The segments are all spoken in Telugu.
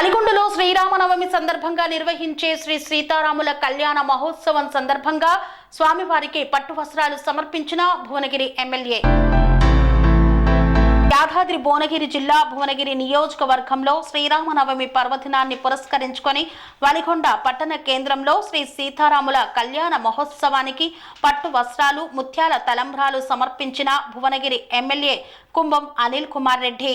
వలిగొండలో శ్రీరామనవమి సందర్భంగా నిర్వహించే శ్రీ సీతారాముల కళ్యాణ మహోత్సవం సందర్భంగా స్వామివారికి పట్టు వస్త్రాలు సమర్పించిన భువనగిరి ఎమ్మెల్యే. యాదాద్రి భువనగిరి జిల్లా భువనగిరి నియోజకవర్గంలో శ్రీరామనవమి పర్వదినాన్ని పురస్కరించుకొని వలిగొండ పట్టణ కేంద్రంలో శ్రీ సీతారాముల కళ్యాణ మహోత్సవానికి పట్టు వస్త్రాలు ముత్యాల తలంబ్రాలు సమర్పించిన Bhuvanagiri MLA Kumbham Anil Kumar Reddy.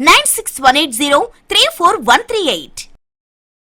Nine six one eight zero three four one three eight